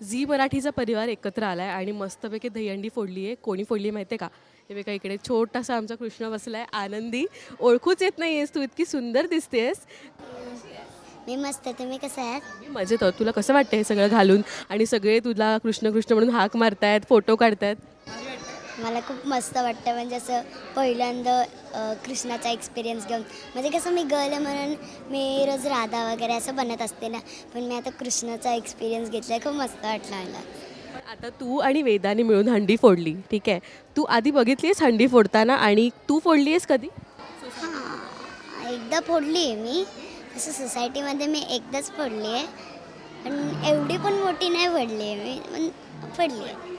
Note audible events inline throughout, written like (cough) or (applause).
Zee मराठीचा परिवार एकत्र आला आहे आणि मस्तपैकी दहीहंडी फोडली आहे. कोणी फोडली माहिती आहे का? हे बघा इकडे छोटासा आमचा कृष्ण बसला आहे आनंदी. ओळखूच येत नाही आहेस तू इतकी सुंदर दिसतेस मी मस्त तुम्ही कसं आहात? मी मजेत आहोत. तुला कसं वाटतं हे सगळं घालून? आणि सगळे तुला कृष्ण कृष्ण म्हणून हाक मारतायत फोटो काढतायत? मला खूप मस्त वाटतं. म्हणजे असं पहिल्यांदा कृष्णाचा एक्सपिरियन्स घेऊन. म्हणजे कसं मी गर्ल आहे म्हणून मी रोज राधा वगैरे असं बनत असते ना. पण मी आता कृष्णाचा एक्सपिरियन्स घेतला आहे खूप मस्त वाटलं मला. आता तू आणि वेदाने मिळून हंडी फोडली. ठीक आहे. तू आधी बघितली आहेस हंडी फोडताना आणि तू फोडली आहेस कधी? हां एकदा फोडली आहे मी. असं सोसायटीमध्ये मी एकदाच फोडली आहे. पण एवढी पण मोठी नाही फोडली आहे मी. पण फोडली आहे.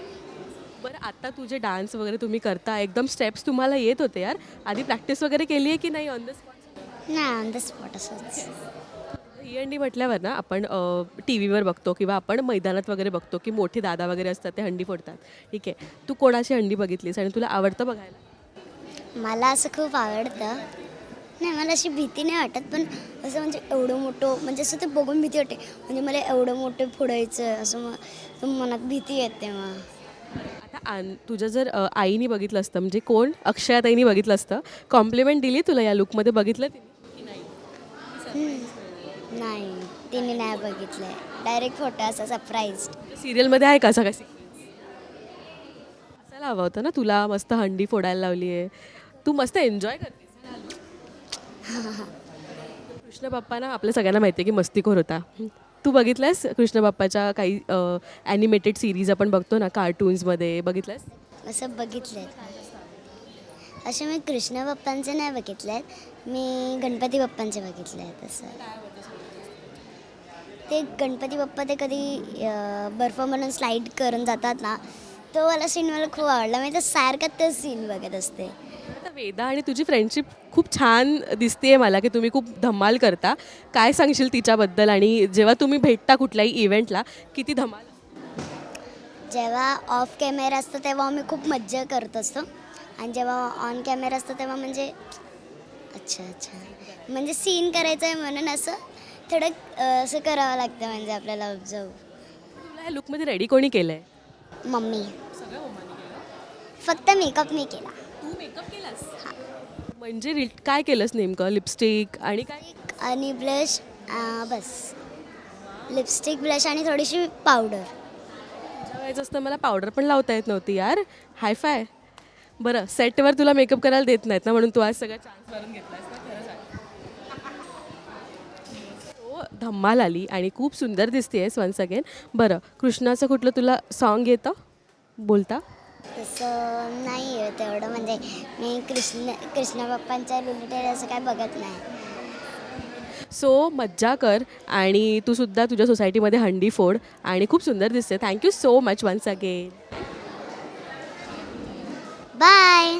बरं आता तुझे डान्स वगैरे तुम्ही करता एकदम स्टेप्स तुम्हाला येत होते यार. आधी प्रॅक्टिस वगैरे केली आहे की नाही ऑन द स्पॉट नाही ऑन द स्पॉट असंच. ही अंडी म्हटल्यावर ना आपण टी व्हीवर बघतो किंवा आपण मैदानात वगैरे बघतो की मोठे दादा वगैरे असतात ते हंडी फोडतात. ठीक आहे. तू कोणाची हंडी बघितलीस आणि तुला आवडतं बघायला? मला असं खूप आवडतं. नाही मला अशी भीती नाही वाटत पण असं म्हणजे एवढं मोठं म्हणजे असं ते बघून भीती वाटते. म्हणजे मला एवढं मोठं फोडायचं असं मग मनात भीती येते मग. आता आन तुझं जर अ, आईनी बघितलं असतं म्हणजे कोण? अक्षयाताईनी बघितलं असतं. कॉम्प्लिमेंट दिली तुला या लुकमध्ये बघितलं तिने? नाही? ते मी नाही बघितलं डायरेक्ट फोटो असा सरप्राईज सिरियलमध्ये आहे का असा कशी असायला हवं होतं ना तुला? मस्त हंडी फोडायला लावली आहे. तू मस्त एन्जॉय करतेस कृष्ण बाप्पा ना (laughs) आपल्या सगळ्यांना माहिती आहे की मस्तीखोर होता. तू बघितलंस कृष्ण बाप्पाच्या काही ॲनिमेटेड सिरीज आपण बघतो ना कार्टून्समध्ये बघितलंस असं बघितलं असे मी कृष्ण बाप्पांचे नाही बघितले आहेत मी गणपती बाप्पांचे बघितले आहेत असं ते गणपती बाप्पा ते कधी अं, बर्फ म्हणून स्लाईड करून जातात ना तो वाला सीन मला खूप आवडला. मी तर सारखा तो सीन बघत असते. आता वेदा आणि तुझी फ्रेंडशिप खूप छान दिसते मला की तुम्ही खूप धमाल करता. काय सांगशील तिच्याबद्दल? आणि जेव्हा तुम्ही भेटता कुठल्याही इव्हेंटला किती धमाल जेव्हा ऑफ कॅमेरा असतो तेव्हा आम्ही खूप मज्जा करत असतो. आणि जेव्हा ऑन कॅमेरा असतो तेव्हा म्हणजे अच्छा अच्छा. म्हणजे सीन करायचं आहे म्हणून असं थोडं अं, असं करावं लागतं म्हणजे आपल्याला ऑब्झर्व तुला ह्या लुकमध्ये रेडी कोणी केलं आहे मम्मी. फक्त मेकअप मी केला. तू मेकअप केलास? म्हणजे काय केलंस नेमकं? लिपस्टिक आणि काय? आणि ब्लश बस. लिपस्टिक ब्लश आणि थोडीशी पावडर तुझ्या वेळेस असतं मला पावडर पण लावता येत नव्हती यार. हाय फाय बरं सेटवर तुला मेकअप करायला देत नाहीत ना म्हणून तू आज सगळा चान्स मारून घेतलास ना? धम्माल आली आणि खूप सुंदर दिसतेस वन्स अगेन बरं कृष्णाचं कुठलं तुला सॉन्ग येतं? बोलता. तसं नाही आहे तेवढं म्हणजे मी कृष्ण कृष्ण बाप्पांच्या रिलेटेड असं काय बघत नाही. सो मज्जा कर आणि तू सुद्धा तुझ्या सोसायटीमध्ये हंडी फोड आणि खूप सुंदर दिसते. Thank you so much once again bye